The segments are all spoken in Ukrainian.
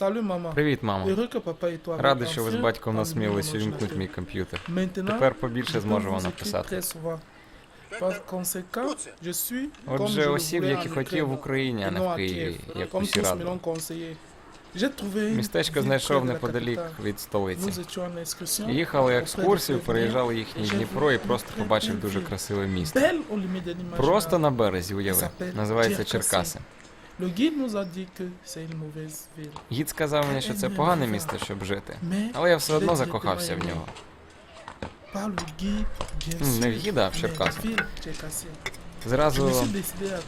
Salut maman. Привіт, мамо. Радий, що ви з батьком увімкнути ordinateur. мій комп'ютер. Тепер побільше зможу вам написати. Отже, le осів, voulais як і en хотів в Україні, а не в Києві, як усі радили. Містечко знайшов неподалік від столиці. Їхали екскурсію, переїжджали їхній Дніпро і просто побачив дуже красиве місто. Просто на березі уяви. Називається Черкаси. Le guide nous a dit que c'est une mauvaise ville. Гід сказав мені, що це погане місто, щоб жити. Але я все одно закохався в нього. le guide, bien не в гіда, а в Черкасах. Зразу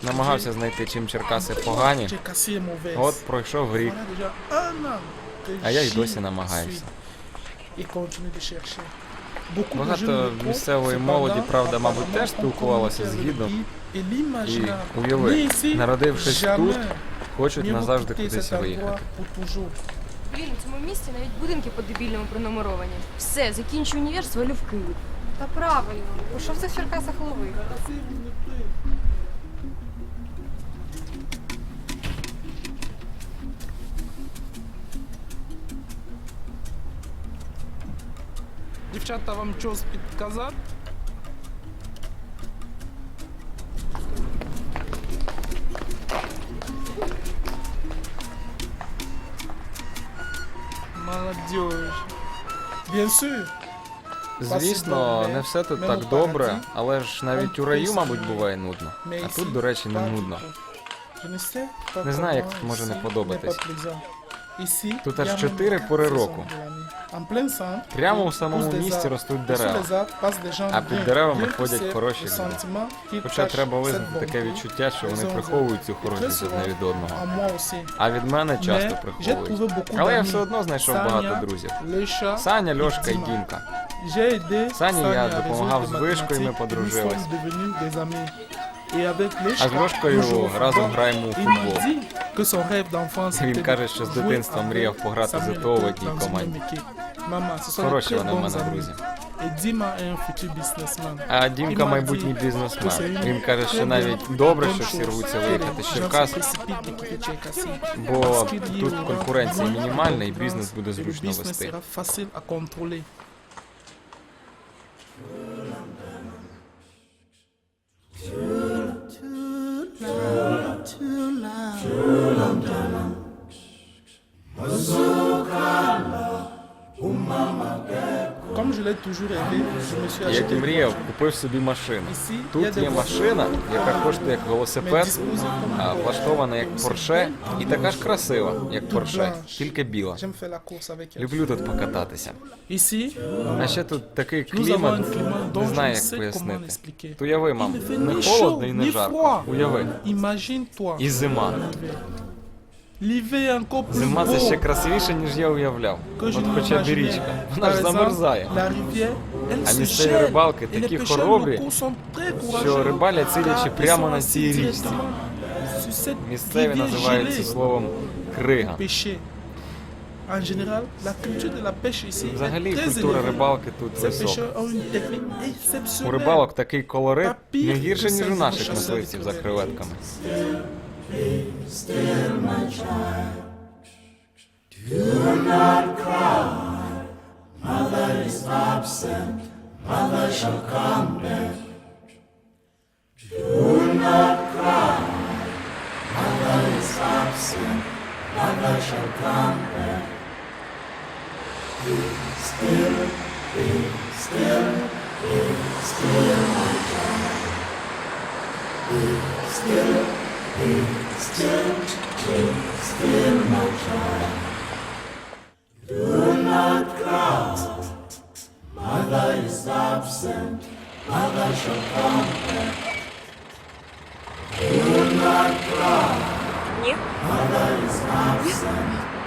намагався знайти, чим Черкаси погані. От пройшов рік, а я й досі намагаюся. suis et continue de chercher. Багато місцевої молоді, правда, мабуть, теж спілкувалася з гідом. І уяви, народившись тут, хочуть назавжди кудись виїхати. Блін, у цьому місті навіть будинки по-дебільному пронумеровані. Все, закінчу універ, свалю в Київ. Та правильно, бо що в цих Черкасах ловити? Дівчата, вам щось підказати? Молодежь. Bien. Звісно, не все тут так добре, але ж навіть у раю, мабуть, буває нудно. А тут, до речі, не нудно. Не знаю, як тут може не подобатись. Тут аж чотири пори року. Прямо у самому des місті ростуть дерева. А під деревами ходять хороші люди. Хоча треба визнати таке відчуття, що вони приховують цю хорошість одне від одного. А від мене часто приховують. Але я все одно знайшов багато друзів. Саня, Льошка і. Дімка. Сані Саня я допомагав з вишкою, ми подружились. А з Льошкою разом граємо у футбол. d'enfance Він каже, що з дитинства мріяв пограти за ТО в одній команді. Хороші вони в мене друзі. А Дімка майбутній бізнесмен. Він каже, що навіть добре, що всі рвуться виїхати з Черкас, бо тут конкуренція мінімальна і бізнес буде зручно вести. Як і мріяв, купив собі машину. Тут є машина, яка коштує як велосипед, влаштована як Порше, і така ж красива, як Порше, тільки біла. Люблю тут покататися. А ще тут такий клімат, не знаю, як пояснити. То уяви, мам, не холодно і не жарко. Уяви. І зима. Encore plus Зима це ще красивіше, ніж я уявляв. От хоча б і річка. Вона ж замерзає. А місцеві рибалки такі хоробрі, що рибалять сидячи прямо на цій річці. Місцеві називають це словом крига. Взагалі культура рибалки тут висока. У рибалок такий колорит не гірше, ніж у наших мисливців за be still, my child. Do not cry. Mother is absent. Mother shall come back. Do not cry. Mother is absent. Mother shall come back. Be still, be still, be still, my child. Be still.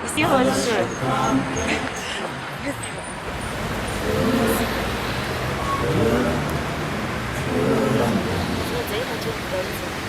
Осінь quand це toutes коли les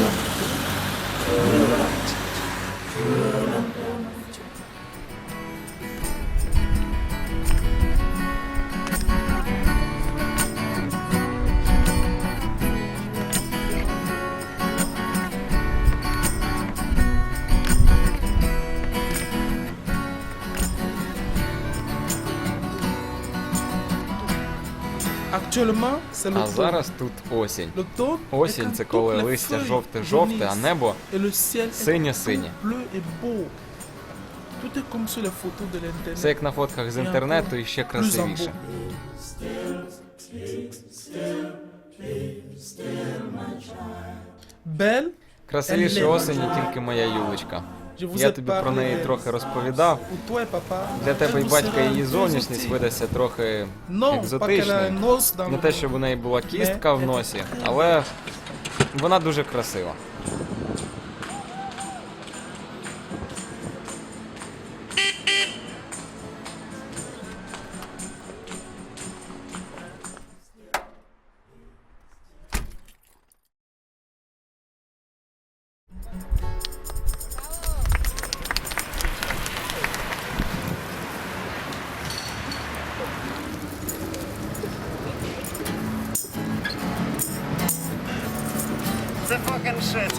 sur les photos de l'internet. Це коли листя жовте-жовте, а небо синє-синє. Все як на фотках з інтернету і ще красивіше. Красивіше осені тільки моя Юлечка. Я тобі про неї трохи розповідав. Для тебе і батька її зовнішність видасться трохи qu'elle екзотичною. Не те, щоб у неї була кістка в носі, але вона дуже красива. Це fucking shit.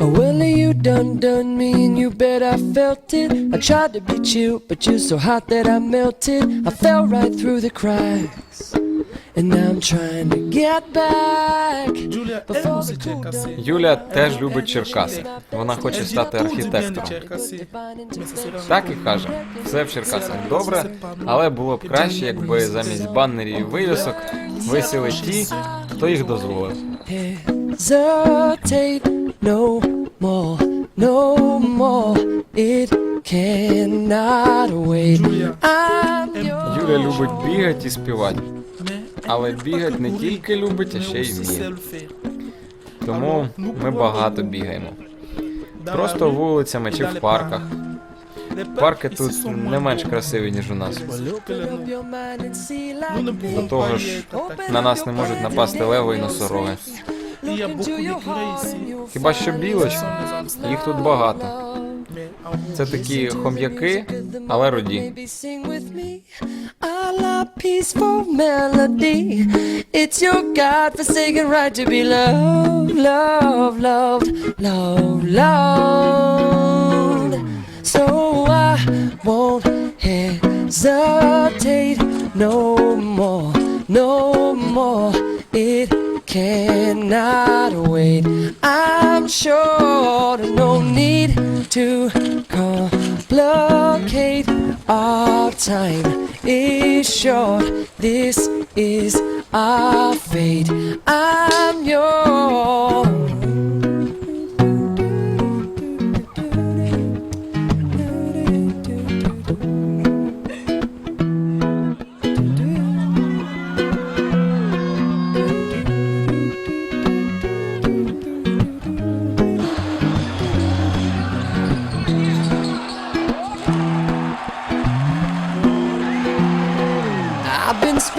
Oh, well, you done done me, and you bet I felt it. I tried to be chill, but you're so hot that I melted. I fell right through the cracks, and I'm trying to get back. Julia aime aussi Tcherkassy. Юля теж любить Черкаси. Вона хоче стати архітектором. Так і каже, все в Черкасах добре, але було б краще, якби замість баннерів і вивісок висіли ті, хто їх дозволив. Hesitate no more, no more. It cannot wait. I'm. Юля любить бігати і співати, але бігати не тільки любить, а ще й вміє. Тому ми багато бігаємо. Просто вулицями чи в парках. Парки тут не менш красиві, ніж у нас. До того ж. На нас не можуть напасти леви і носороги. Хіба що білочки, їх тут багато. Це такі хом'яки, але руді. Hesitate no more, no more. It cannot wait. I'm sure there's no need to complicate. Our time is short. This is our fate. I'm yours.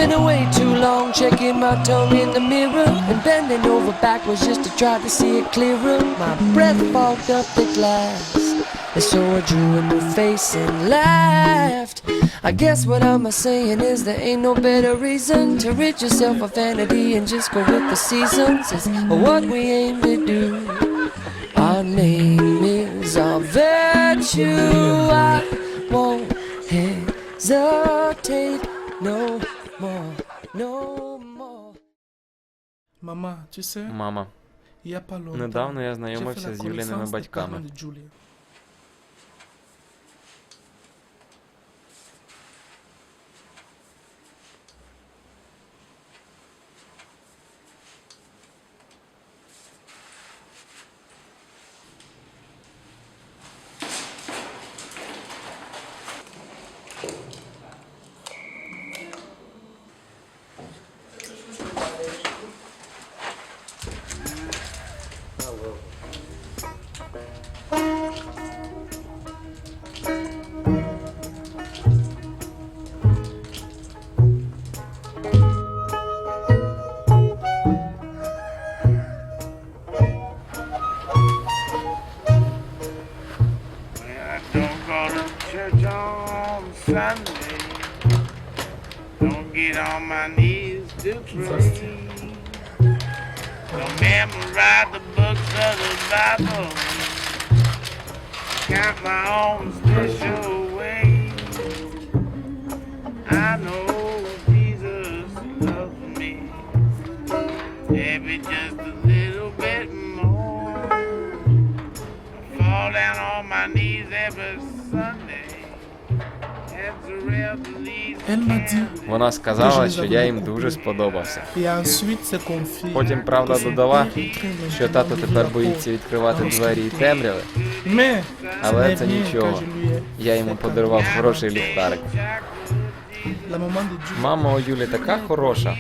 Been spinning way too long, checking my tongue in the mirror and bending over backwards just to try to see it clearer. My breath fogged up the glass, and so I drew a new face and laughed. I guess what I'm a saying is there ain't no better reason to rid yourself of vanity and just go with the seasons. It's what we aim to do. Our name is our virtue. I won't hesitate no Мама, y a pas longtemps, недавно я знайомився з des батьками. Sunday. Don't get on my knees to pray. Don't memorize the books of the Bible. Count my own special way. I know Jesus loves me. Maybe just a little bit more. I fall down on my knees every Вона сказала, що я їм дуже сподобався. Потім, правда, додала, що тато тепер боїться відкривати двері і темряви. Але це нічого. Я йому подарував хороший ліхтарик. Мама у Юлі така хороша.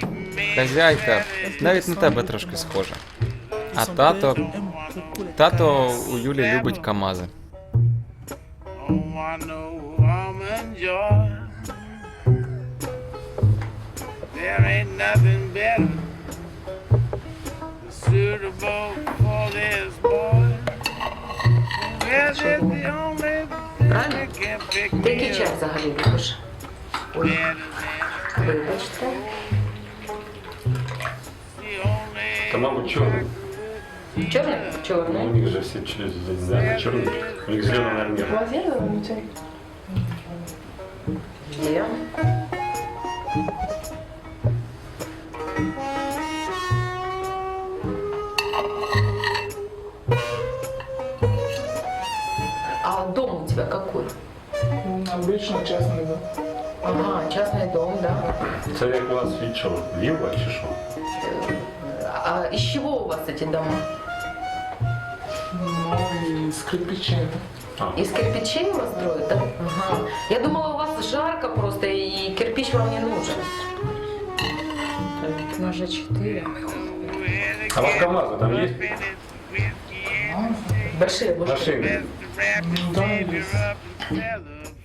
Хазяйка навіть на тебе трошки схожа. А тато. Тато у Юлі любить Камази. There ain't nothing better suitable for this boy. Well, it's the only thing that can pick me up взагалі любиш? Ой, вибачте. Та, мабуть, чорний. Чорний? У них же все через наверное, черный. У них зеленый армир. Є. Обычно частный, да. Ага, частный дом, да. Це як у вас від чого? Вілла чи що? А из чего у вас эти дома? Ну, из кирпичей. Из кирпичей у вас строят, да? Ага. Я думала, у вас жарко просто и кирпич вам не нужен. Може, чотири. А у вас КамАЗы там есть? Большие машины. Машины. It flows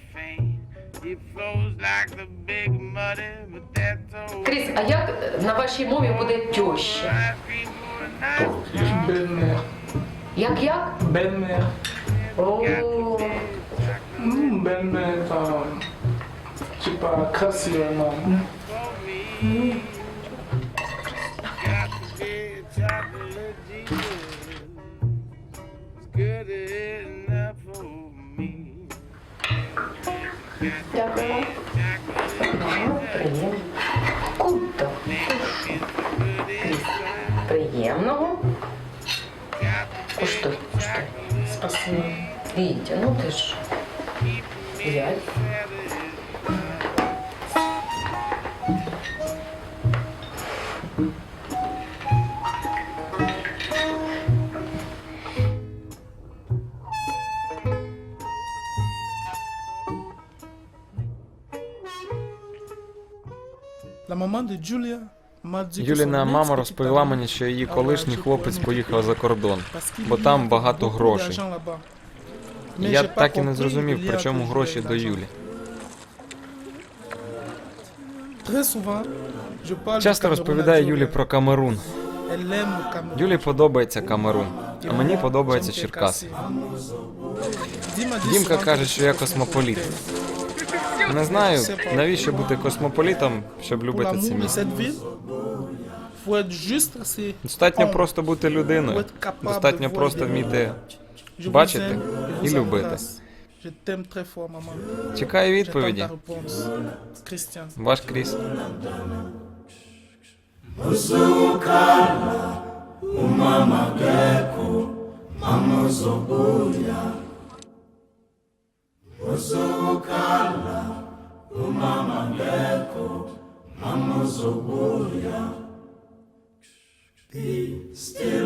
Кріс, а як е, на вашій мові буде теща? ice cream for a night. Кто? Я ж- Belle-mère. Як як? Belle-mère. О, Hmm, euh, sais pas, красивая мама. Дякую. Приємно. Круто. Приємного. Куштуй, куштуй. Спасибо. Вітя, ну ти ж. П'ять. Юліна мама розповіла мені, що її колишній хлопець поїхав за кордон, бо там багато грошей. Я так і не зрозумів, при чому гроші до. Юлі. Часто розповідає Юлі про Камерун. Юлі подобається Камерун, а мені moi, подобаються Черкаси. Дімка каже, що я космополіт. Не знаю, навіщо бути космополітом, щоб любити це місце. Достатньо просто бути людиною. Достатньо просто вміти бачити і любити. Чекаю відповіді. Ваш Кріс. Musukala umama geko mamuzobuya Be still.